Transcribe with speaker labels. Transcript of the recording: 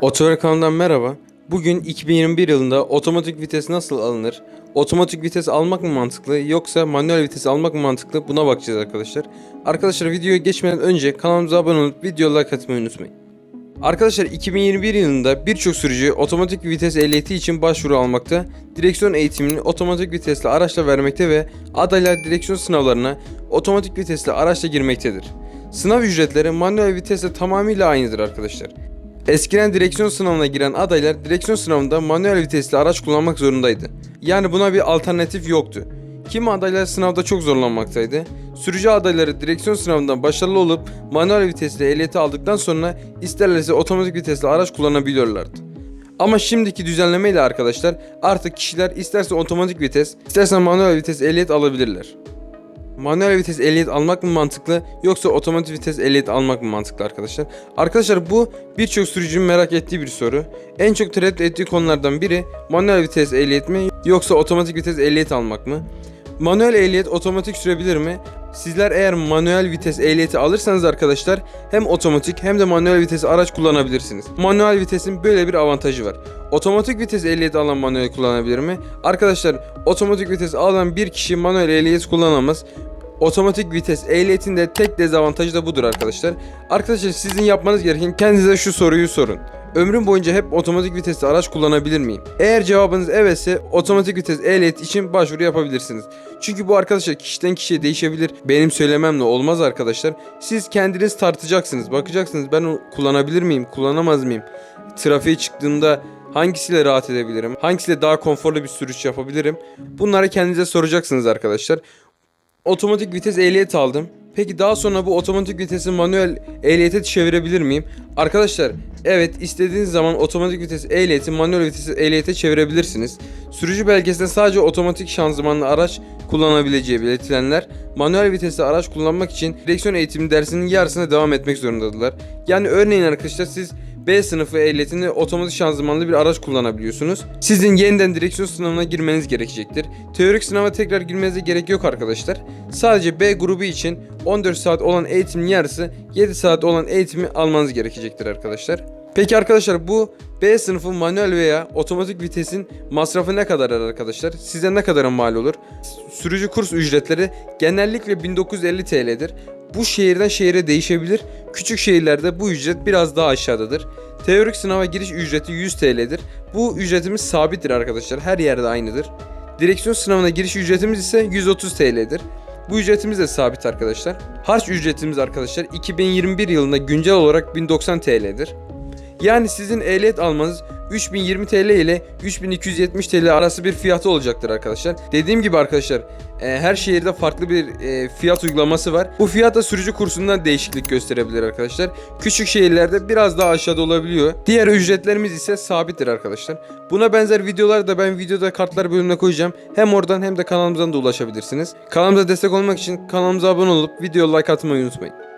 Speaker 1: Otover kanalından merhaba. Bugün 2021 yılında otomatik vites nasıl alınır? Otomatik vites almak mı mantıklı yoksa manuel vites almak mı mantıklı? Buna bakacağız arkadaşlar. Arkadaşlar videoya geçmeden önce kanalımıza abone olup video like atmayı unutmayın. Arkadaşlar 2021 yılında birçok sürücü otomatik vites ehliyeti için başvuru almakta, direksiyon eğitimini otomatik vitesli araçla vermekte ve adaylar direksiyon sınavlarına otomatik vitesli araçla girmektedir. Sınav ücretleri manuel vitesle tamamıyla aynıdır arkadaşlar. Eskiden direksiyon sınavına giren adaylar direksiyon sınavında manuel vitesli araç kullanmak zorundaydı. Yani buna bir alternatif yoktu. Kimi adaylar sınavda çok zorlanmaktaydı. Sürücü adayları direksiyon sınavından başarılı olup manuel vitesli ehliyeti aldıktan sonra isterlerse otomatik vitesli araç kullanabiliyorlardı. Ama şimdiki düzenlemeyle arkadaşlar artık kişiler isterse otomatik vites, isterse manuel vites ehliyet alabilirler. Manuel vites ehliyet almak mı mantıklı yoksa otomatik vites ehliyet almak mı mantıklı arkadaşlar? Arkadaşlar bu birçok sürücünün merak ettiği bir soru. En çok tereddüt ettiği konulardan biri manuel vites ehliyet mi yoksa otomatik vites ehliyet almak mı? Manuel ehliyet otomatik sürebilir mi? Sizler eğer manuel vites ehliyeti alırsanız arkadaşlar hem otomatik hem de manuel vites araç kullanabilirsiniz. Manuel vitesin böyle bir avantajı var. Otomatik vites ehliyeti alan manuel kullanabilir mi? Arkadaşlar otomatik vites alan bir kişi manuel ehliyet kullanamaz. Otomatik vites ehliyetin de tek dezavantajı da budur arkadaşlar. Arkadaşlar sizin yapmanız gereken kendinize şu soruyu sorun. Ömrüm boyunca hep otomatik vitesli araç kullanabilir miyim? Eğer cevabınız evetse otomatik vites ehliyet için başvuru yapabilirsiniz. Çünkü bu arkadaşlar kişiden kişiye değişebilir. Benim söylememle olmaz arkadaşlar. Siz kendiniz tartacaksınız. Bakacaksınız ben kullanabilir miyim? Kullanamaz mıyım? Trafiğe çıktığımda hangisiyle rahat edebilirim? Hangisiyle daha konforlu bir sürüş yapabilirim? Bunları kendinize soracaksınız arkadaşlar otomatik vites ehliyet aldım. Peki daha sonra bu otomatik vitesi manuel ehliyete çevirebilir miyim? Arkadaşlar evet istediğiniz zaman otomatik vites ehliyeti manuel vitesi ehliyete çevirebilirsiniz. Sürücü belgesinde sadece otomatik şanzımanlı araç kullanabileceği belirtilenler manuel vitesli araç kullanmak için direksiyon eğitimi dersinin yarısına devam etmek zorundadılar. Yani örneğin arkadaşlar siz B sınıfı ehliyetini otomatik şanzımanlı bir araç kullanabiliyorsunuz. Sizin yeniden direksiyon sınavına girmeniz gerekecektir. Teorik sınava tekrar girmenize gerek yok arkadaşlar. Sadece B grubu için 14 saat olan eğitimin yarısı 7 saat olan eğitimi almanız gerekecektir arkadaşlar. Peki arkadaşlar bu B sınıfı manuel veya otomatik vitesin masrafı ne kadar arkadaşlar? Size ne kadar mal olur? Sürücü kurs ücretleri genellikle 1950 TL'dir. Bu şehirden şehire değişebilir. Küçük şehirlerde bu ücret biraz daha aşağıdadır. Teorik sınava giriş ücreti 100 TL'dir. Bu ücretimiz sabittir arkadaşlar. Her yerde aynıdır. Direksiyon sınavına giriş ücretimiz ise 130 TL'dir. Bu ücretimiz de sabit arkadaşlar. Harç ücretimiz arkadaşlar 2021 yılında güncel olarak 1090 TL'dir. Yani sizin ehliyet almanız 3020 TL ile 3270 TL arası bir fiyatı olacaktır arkadaşlar. Dediğim gibi arkadaşlar e, her şehirde farklı bir e, fiyat uygulaması var. Bu fiyat da sürücü kursundan değişiklik gösterebilir arkadaşlar. Küçük şehirlerde biraz daha aşağıda olabiliyor. Diğer ücretlerimiz ise sabittir arkadaşlar. Buna benzer videolar da ben videoda kartlar bölümüne koyacağım. Hem oradan hem de kanalımızdan da ulaşabilirsiniz. Kanalımıza destek olmak için kanalımıza abone olup video like atmayı unutmayın.